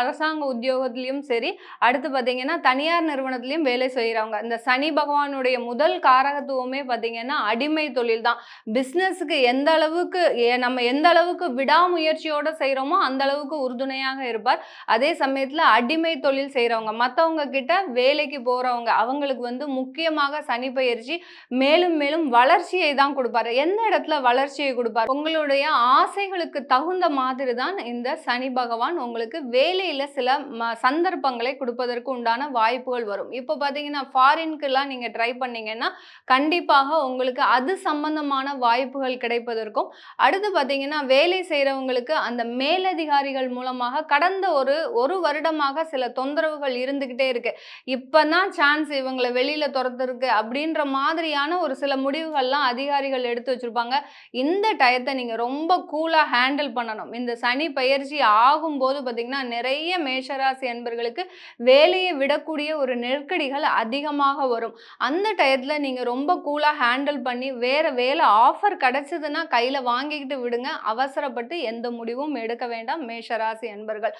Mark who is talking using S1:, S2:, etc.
S1: அரசாங்க உத்தியோகத்திலையும் சரி அடுத்து பார்த்தீங்கன்னா தனியார் நிறுவனத்திலையும் வேலை செய்கிறவங்க இந்த சனி பகவானுடைய முதல் காரகத்துவமே பார்த்தீங்கன்னா அடிமை தொழில் தான் பிஸ்னஸுக்கு எந்த அளவுக்கு நம்ம எந்த அளவுக்கு விடாமுயற்சியோடு செய்கிறோமோ அந்த அளவுக்கு உறுதுணையாக இருப்பார். அதே சமயத்தில் அடிமை தொழில் செய்கிறவங்க மற்றவங்க கிட்ட வேலைக்கு போகிறவங்க அவங்களுக்கு வந்து முக்கியமாக சனி பயிற்சி மேலும் மேலும் வளர்ச்சியை தான் கொடுப்பாரு. எந்த இடத்துல வளர்ச்சியை கொடுப்பார்? உங்களுடைய ஆசைகளுக்கு தகுந்த மாதிரி தான் இந்த சனி பகவான் உங்களுக்கு வேலை வேலையில சில ம- சந்தர்ப்பங்களை கொடுப்பதற்கு உண்டான வாய்ப்புகள் வரும். இப்போ பார்த்தீங்கன்னா ஃபாரின்க்குலாம் நீங்கள் ட்ரை பண்ணீங்கன்னா கண்டிப்பாக உங்களுக்கு அது சம்பந்தமான வாய்ப்புகள் கிடைப்பதற்கும் அடுத்து பார்த்தீங்கன்னா வேலை செய்கிறவங்களுக்கு அந்த மேலதிகாரிகள் மூலமாக கடந்த ஒரு ஒரு வருடமாக சில தொந்தரவுகள் இருந்துக்கிட்டே இருக்கு. இப்பதான் சான்ஸ் இவங்களை வெளியில் துரத்துருக்கு அப்படின்ற மாதிரியான ஒரு சில முடிவுகள்லாம் அதிகாரிகள் எடுத்து வச்சுருப்பாங்க. இந்த டயத்தை நீங்கள் ரொம்ப கூலாக ஹேண்டில் பண்ணணும். இந்த சனி பயிற்சி ஆகும்போது பார்த்தீங்கன்னா நிறைய நிறைய மேஷராசி அன்பர்களுக்கு வேலையை விடக்கூடிய ஒரு நெருக்கடிகள் அதிகமாக வரும். அந்த டயத்தில் நீங்கள் ரொம்ப கூலாக ஹேண்டில் பண்ணி வேறு வேலை ஆஃபர் கிடச்சிதுன்னா கையில் வாங்கிக்கிட்டு விடுங்க. அவசரப்பட்டு எந்த முடிவும் எடுக்க வேண்டாம் மேஷராசி அன்பர்கள்.